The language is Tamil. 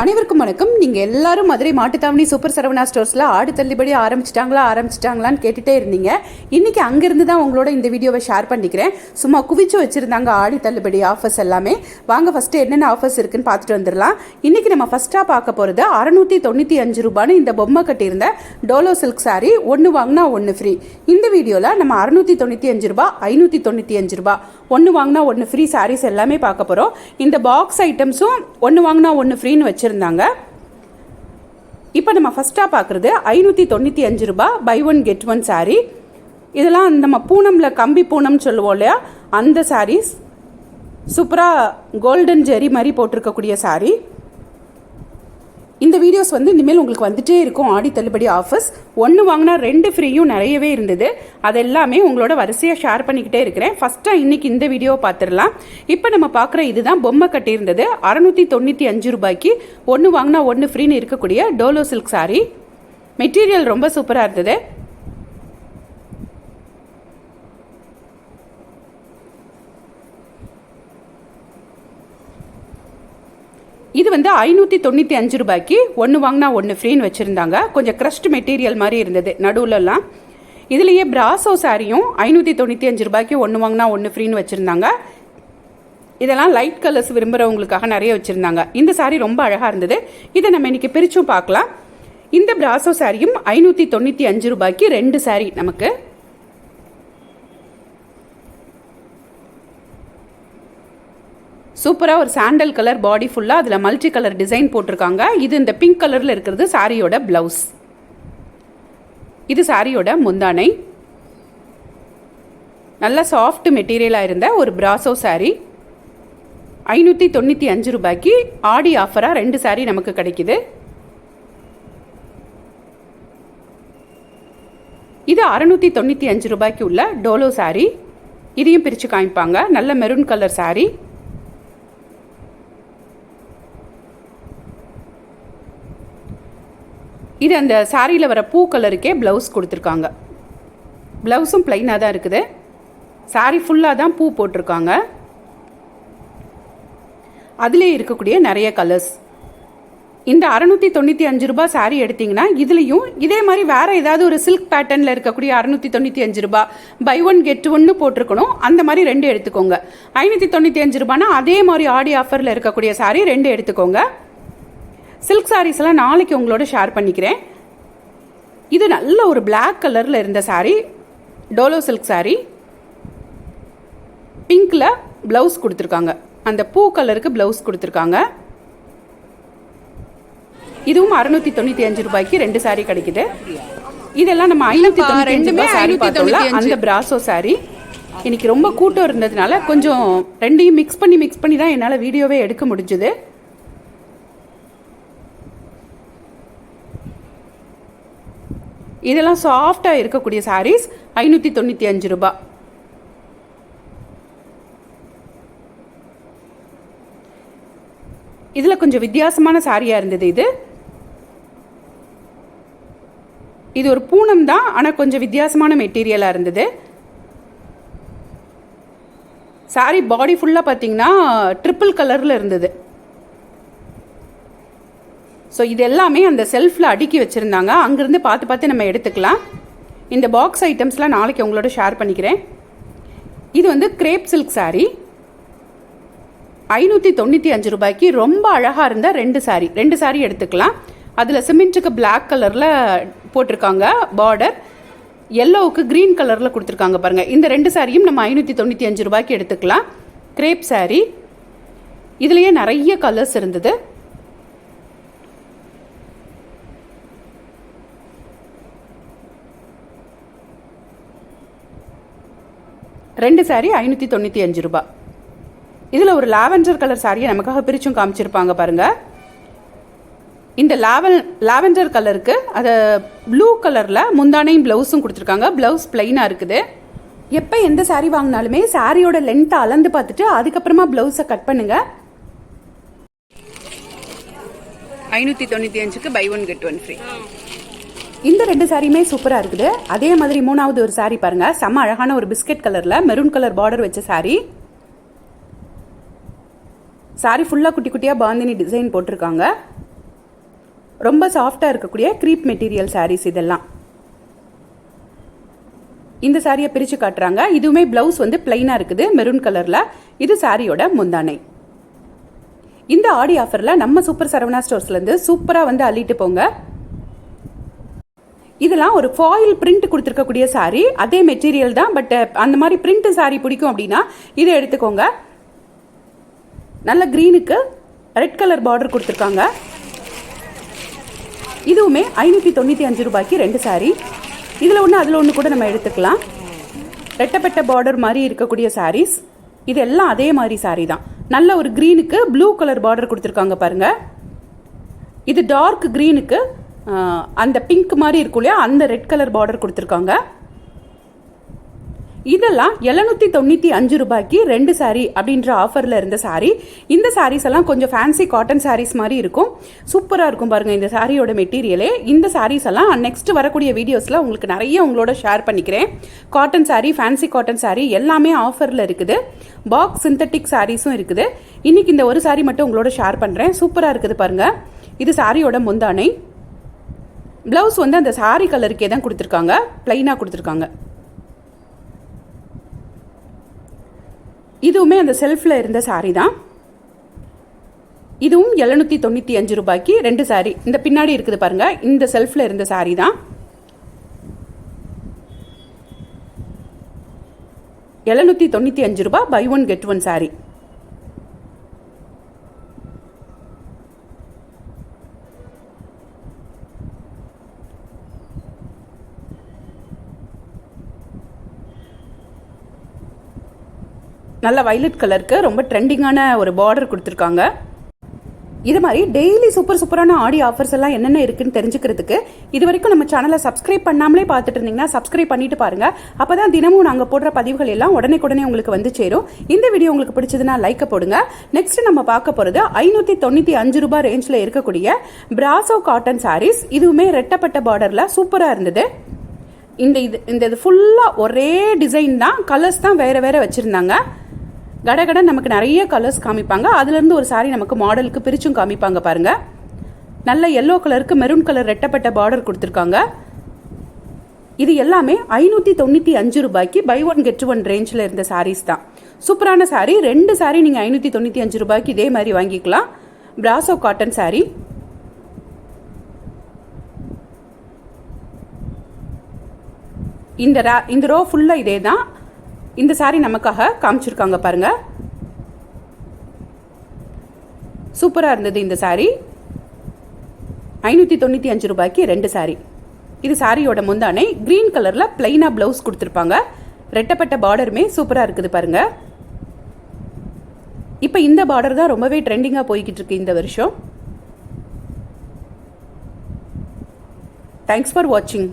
அனைவருக்கும் வணக்கம். நீங்கள் எல்லாரும் மதுரை மாட்டுத்தாவணி சூப்பர் சரவணா ஸ்டோர்ஸில் ஆடு தள்ளுபடி ஆரம்பிச்சிட்டாங்களா ஆரம்பிச்சிட்டாங்களான்னு கேட்டுட்டே இருந்தீங்க. இன்னைக்கு அங்கேருந்து தான் உங்களோட இந்த வீடியோவை ஷேர் பண்ணிக்கிறேன். சும்மா குவிச்சு வச்சுருந்தாங்க ஆடி தள்ளுபடி ஆஃபர்ஸ் எல்லாமே. வாங்க ஃபஸ்ட்டு என்னென்ன ஆஃபர்ஸ் இருக்குன்னு பார்த்துட்டு வந்துடலாம். இன்னைக்கு நம்ம ஃபஸ்ட்டாக பார்க்க போகிறது அறநூற்றி தொண்ணூற்றி அஞ்சு ரூபான்னு இந்த பொம்மை கட்டியிருந்த டோலோ சில்க் சாரீ ஒன்று வாங்கினா ஒன்று ஃப்ரீ இந்த வீடியோவில் நம்ம அறநூற்றி தொண்ணூற்றி அஞ்சு ரூபா ஐநூற்றி தொண்ணூற்றி அஞ்சு ரூபா ஒன்று வாங்கினா ஒன்று ஃப்ரீ சாரீஸ் எல்லாமே பார்க்க போகிறோம் இந்த பாக்ஸ் ஐட்டம்ஸும் ஒன்று வாங்கினா ஒன்று ஃப்ரீன்னு வச்சுருந்தாங்க இப்போ நம்ம ஃபஸ்ட்டாக பார்க்குறது ஐநூற்றி தொண்ணூற்றி அஞ்சு ரூபா buy one get one saree. இதெல்லாம் நம்ம பூனமில் கம்பி பூனம்னு சொல்லுவோம் இல்லையா? அந்த சாரீஸ் சூப்பராக கோல்டன் ஜெரி மாதிரி போட்டிருக்கக்கூடிய சாரீ இந்த வீடியோஸ் வந்து இனிமேல் உங்களுக்கு வந்துட்டே இருக்கும். ஆடி தள்ளுபடி ஆஃபர்ஸ் ஒன்று வாங்கினா ரெண்டு ஃப்ரீயும் நிறையவே இருந்தது. அது எல்லாமே உங்களோட வரிசையாக ஷேர் பண்ணிக்கிட்டே இருக்கிறேன். ஃபஸ்ட்டாக இன்றைக்கி இந்த வீடியோவை பார்த்துடலாம். இப்போ நம்ம பார்க்குற இதுதான் பொம்மை கட்டியிருந்தது. அறநூற்றி தொண்ணூற்றி அஞ்சு ரூபாய்க்கு ஒன்று வாங்கினா ஒன்று ஃப்ரீன்னு இருக்கக்கூடிய டோலோ சில்க் சாரீ மெட்டீரியல் ரொம்ப சூப்பராக இருந்தது. இது வந்து ஐநூற்றி தொண்ணூற்றி அஞ்சு ரூபாய்க்கு ஒன்று வாங்கினா ஒன்று ஃப்ரீன்னு வச்சுருந்தாங்க. கொஞ்சம் க்ரஸ்ட் மெட்டீரியல் மாதிரி இருந்தது நடுவுலலாம். இதுலேயே பிராசோ சாரியும் ஐநூற்றி தொண்ணூற்றி அஞ்சு ரூபாய்க்கு ஒன்று வாங்கினா ஒன்று ஃப்ரீன்னு வச்சுருந்தாங்க. இதெல்லாம் லைட் கலர்ஸ் விரும்புகிறவங்களுக்காக நிறைய வச்சுருந்தாங்க. இந்த சாரி ரொம்ப அழகாக இருந்தது. இதை நம்ம இன்றைக்கி பிரிச்சும் பார்க்கலாம். இந்த பிராசோ சாரியும் ஐநூற்றி தொண்ணூற்றி அஞ்சு ரூபாய்க்கு ரெண்டு சாரி நமக்கு சூப்பராக ஒரு சாண்டல் கலர் பாடி ஃபுல்லாக அதில் மல்டி கலர் டிசைன் போட்டிருக்காங்க. இது இந்த பிங்க் கலரில் இருக்கிறது சாரியோட ப்ளவுஸ் இது சாரியோட முந்தானை. நல்ல சாஃப்ட் மெட்டீரியலாக இருந்த ஒரு பிராசோ saree. ஐநூற்றி தொண்ணூற்றி அஞ்சு ரூபாய்க்கு ஆடி ஆஃபராக ரெண்டு saree நமக்கு கிடைக்குது. இது அறநூற்றி தொண்ணூற்றி அஞ்சு ரூபாய்க்கு உள்ள டோலோ saree. இதையும் பிரித்து காமிப்பாங்க. நல்ல மெரூன் கலர் சாரீ இது அந்த சாரியில் வர பூ கலருக்கே ப்ளவுஸ் கொடுத்துருக்காங்க. ப்ளவுஸும் ப்ளைனாக தான் இருக்குது. சாரி ஃபுல்லாக தான் பூ போட்டிருக்காங்க. அதிலே இருக்கக்கூடிய நிறைய கலர்ஸ் இந்த அறநூற்றி தொண்ணூற்றி அஞ்சு ரூபா சாரி எடுத்தீங்கன்னா இதுலேயும் இதே மாதிரி வேறு ஏதாவது ஒரு சில்க் பேட்டர்னில் இருக்கக்கூடிய அறநூற்றி தொண்ணூற்றி அஞ்சு ரூபாய் பை ஒன் கெட் ஒன்று போட்டிருக்கணும். அந்த மாதிரி ரெண்டு எடுத்துக்கோங்க. ஐநூற்றி தொண்ணூற்றி அஞ்சு ரூபானா அதே மாதிரி ஆடி ஆஃபரில் இருக்கக்கூடிய சாரி ரெண்டு எடுத்துக்கோங்க. சில்க் சாரீஸ் எல்லாம் நாளைக்கு உங்களோட ஷேர் பண்ணிக்கிறேன். இது நல்ல ஒரு Black கலரில் இருந்த saree டோலோ சில்க் saree. பிங்க்கில் ப்ளவுஸ் கொடுத்துருக்காங்க. அந்த பூ கலருக்கு ப்ளவுஸ் கொடுத்துருக்காங்க. இதுவும் அறுநூத்தி தொண்ணூற்றி அஞ்சு ரூபாய்க்கு ரெண்டு saree கிடைக்குது. இதெல்லாம் நம்ம ஐநூற்றி தொண்ணூற்றி saree பார்த்தோம்ல 595. அந்த பிராசோ saree. இன்னைக்கு ரொம்ப கூட்டம் இருந்ததுனால கொஞ்சம் ரெண்டையும் மிக்ஸ் பண்ணி மிக்ஸ் பண்ணி தான் என்னால் வீடியோவே எடுக்க முடிஞ்சுது. இதெல்லாம் சாஃப்டாக இருக்கக்கூடிய சாரீஸ் ஐநூற்றி தொண்ணூற்றி அஞ்சு ரூபா. இதில் கொஞ்சம் வித்தியாசமான சாரியாக இருந்தது இது. இது ஒரு பூனம் தான் ஆனால் கொஞ்சம் வித்தியாசமான மெட்டீரியலாக இருந்தது. சாரி பாடி ஃபுல்லாக பார்த்தீங்கன்னா ட்ரிபிள் கலரில் இருந்தது. ஸோ இது எல்லாமே அந்த செல்ஃபில் அடுக்கி வச்சுருந்தாங்க. அங்கேருந்து பார்த்து பார்த்து நம்ம எடுத்துக்கலாம். இந்த பாக்ஸ் ஐட்டம்ஸ்லாம் நாளைக்கு உங்களோட ஷேர் பண்ணிக்கிறேன். இது வந்து கிரேப் சில்க் சாரீ ஐநூற்றி தொண்ணூற்றி அஞ்சு ரூபாய்க்கு ரொம்ப அழகாக இருந்தால் ரெண்டு சாரீ ரெண்டு சாரீ எடுத்துக்கலாம். அதில் சிமெண்ட்டுக்கு பிளாக் கலரில் போட்டிருக்காங்க பார்டர் எல்லோவுக்கு க்ரீன் கலரில் கொடுத்துருக்காங்க பாருங்கள் இந்த ரெண்டு சாரியும் நம்ம ஐநூற்றி தொண்ணூற்றி அஞ்சு ரூபாய்க்கு எடுத்துக்கலாம். கிரேப் சாரீ இதுலேயே நிறைய கலர்ஸ் இருந்தது. ரெண்டு சாரீ ஐநூற்றி தொண்ணூற்றி அஞ்சு ரூபா. இதில் ஒரு லாவெண்டர் கலர் சாரியை நமக்காக பிரிச்சும் காமிச்சிருப்பாங்க பாருங்க. இந்த லாவல் லாவெண்டர் கலருக்கு அதை ப்ளூ கலரில் முந்தானையும் ப்ளவுஸும் கொடுத்துருக்காங்க. ப்ளவுஸ் பிளைனாக இருக்குது. எப்போ எந்த saree வாங்கினாலுமே சாரியோட லென்த்தை அளந்து பார்த்துட்டு அதுக்கப்புறமா ப்ளவுஸை கட் பண்ணுங்க. ஐநூற்றி தொண்ணூற்றி அஞ்சுக்கு buy one get one free இந்த ரெண்டு சாரியுமே சூப்பராக இருக்குது. அதே மாதிரி மூணாவது ஒரு சாரி பாருங்க. செம்ம அழகான ஒரு பிஸ்கட் கலரில் மெரூன் கலர் பார்டர் வச்ச சாரி. சாரி ஃபுல்லாக குட்டி குட்டியாக பாந்தினி டிசைன் போட்டிருக்காங்க. ரொம்ப சாஃப்டாக இருக்கக்கூடிய க்ரீப் மெட்டீரியல் சாரீஸ் இதெல்லாம். இந்த சாரியை பிரித்து காட்டுறாங்க. இதுவுமே ப்ளவுஸ் வந்து பிளைனாக இருக்குது மெரூன் கலரில் இது சாரியோட முந்தானை. இந்த ஆடி ஆஃபரில் நம்ம சூப்பர் சரவணா ஸ்டோர்ஸ்லேருந்து சூப்பராக வந்து அள்ளிட்டு போங்க. இதெல்லாம் ஒரு ஃபாயில் பிரிண்ட் கொடுத்துருக்கக்கூடிய சாரீ அதே மெட்டீரியல் தான் பட் uh, அந்த மாதிரி பிரிண்ட் saree பிடிக்கும் அப்படின்னா இதை எடுத்துக்கோங்க. நல்ல க்ரீனுக்கு ரெட் கலர் பார்டர் கொடுத்துருக்காங்க. இதுவுமே ஐநூற்றி தொண்ணூற்றி அஞ்சு ரூபாய்க்கு ரெண்டு saree. இதில் ஒன்று அதில் ஒன்று கூட நம்ம எடுத்துக்கலாம். ரெட்டப்பட்ட பார்டர் மாதிரி இருக்கக்கூடிய சாரீஸ் இது எல்லாம் அதே மாதிரி சாரீ தான். நல்ல ஒரு க்ரீனுக்கு ப்ளூ கலர் பார்டர் கொடுத்துருக்காங்க பாருங்கள் இது டார்க் க்ரீனுக்கு அந்த பிங்க் மாதிரி இருக்கும் இல்லையா? அந்த ரெட் கலர் பார்டர் கொடுத்துருக்காங்க. இதெல்லாம் எழுநூத்தி தொண்ணூற்றி அஞ்சு ரூபாய்க்கு ரெண்டு சாரீ அப்படின்ற ஆஃபரில் இருந்த சாரீ இந்த சாரீஸ் எல்லாம் கொஞ்சம் ஃபேன்சி காட்டன் சாரீஸ் மாதிரி இருக்கும். சூப்பராக இருக்கும் பாருங்கள் இந்த சாரியோட மெட்டீரியலே இந்த சாரீஸ் எல்லாம் நெக்ஸ்ட் வரக்கூடிய வீடியோஸில் உங்களுக்கு நிறைய உங்களோட ஷேர் பண்ணிக்கிறேன். Cotton sari fancy cotton sari எல்லாமே ஆஃபரில் இருக்குது. பாக்ஸ் சிந்தட்டிக் சாரீஸும் இருக்குது. இன்னைக்கு இந்த ஒரு சாரீ மட்டும் உங்களோட ஷேர் பண்ணுறேன் சூப்பராக இருக்குது பாருங்கள் இது சாரியோட முந்தானை. ப்ளவுஸ் வந்து அந்த சாரி கலருக்கே தான் கொடுத்துருக்காங்க. ப்ளைனாக கொடுத்துருக்காங்க. இதுவுமே அந்த செல்ஃபில் இருந்த saree தான். இதுவும் எழுநூற்றி தொண்ணூற்றி அஞ்சு ரூபாய்க்கு ரெண்டு சாரீ இந்த பின்னாடி இருக்குது பாருங்கள் இந்த செல்ஃபில் இருந்த saree தான். எழுநூற்றி தொண்ணூற்றி அஞ்சு ரூபாய் buy one get one saree. நல்ல வைலட் கலருக்கு ரொம்ப ட்ரெண்டிங்கான ஒரு பார்டர் கொடுத்துருக்காங்க. இது மாதிரி டெய்லி சூப்பர் சூப்பரான ஆடி ஆஃபர்ஸ் எல்லாம் என்னென்ன இருக்குன்னு தெரிஞ்சுக்கிறதுக்கு இது வரைக்கும் நம்ம சேனலை சப்ஸ்கிரைப் பண்ணாமலே பார்த்துட்டு இருந்தீங்கன்னா சப்ஸ்கிரைப் பண்ணிட்டு பாருங்க. அப்பதான் தினமும் நாங்கள் போடுற பதிவுகள் எல்லாம் உடனே உடனே உங்களுக்கு வந்து சேரும். இந்த வீடியோ உங்களுக்கு பிடிச்சதுன்னா லைக்கை போடுங்க. நெக்ஸ்ட் நம்ம பார்க்க போகிறது ஐநூற்றி தொண்ணூற்றி அஞ்சு ரூபாய் ரேஞ்சில் இருக்கக்கூடிய பிராசோ காட்டன் சாரீஸ் இதுவுமே ரெட்டப்பட்ட பார்டரில் சூப்பராக இருந்தது. இந்த இது இந்த இது ஃபுல்லாக ஒரே டிசைன் தான். கலர்ஸ் தான் வேறு வேறு வச்சுருந்தாங்க. கடகட நமக்கு நிறைய கலர்ஸ் காமிப்பாங்க. அதுலேருந்து ஒரு சாரீ நமக்கு மாடலுக்கு பிரிச்சும் காமிப்பாங்க பாருங்க. நல்ல எல்லோ கலருக்கு மெரூன் கலர் ரெட்டப்பட்ட பார்டர் கொடுத்துருக்காங்க. இது எல்லாமே ஐநூற்றி தொண்ணூற்றி அஞ்சு ரூபாய்க்கு பை ஒன் கெட் ஒன் ரேஞ்சில் இருந்த சாரீஸ் தான். சூப்பரான சாரீ ரெண்டு சாரீ நீங்கள் ஐநூற்றி தொண்ணூற்றி அஞ்சு ரூபாய்க்கு இதே மாதிரி வாங்கிக்கலாம். பிராசோ காட்டன் saree. இந்த ரா இந்த ரோ ஃபுல்லாக இதே தான் இந்த சாரீ நமக்காக காமிச்சிருக்காங்க பாருங்க. சூப்பராக இருந்தது இந்த சாரீ ஐநூற்றி தொண்ணூற்றி அஞ்சு ரூபாய்க்கு ரெண்டு saree. இது சாரியோட முந்தானை க்ரீன் கலரில் பிளைனாக ப்ளவுஸ் கொடுத்துருப்பாங்க. ரெட்டப்பட்ட பார்டருமே சூப்பராக இருக்குது பாருங்க. இப்போ இந்த பார்டர் தான் ரொம்பவே ட்ரெண்டிங்காக போய்கிட்டு இருக்கு இந்த வருஷம். தேங்க்ஸ் ஃபார் வாட்சிங்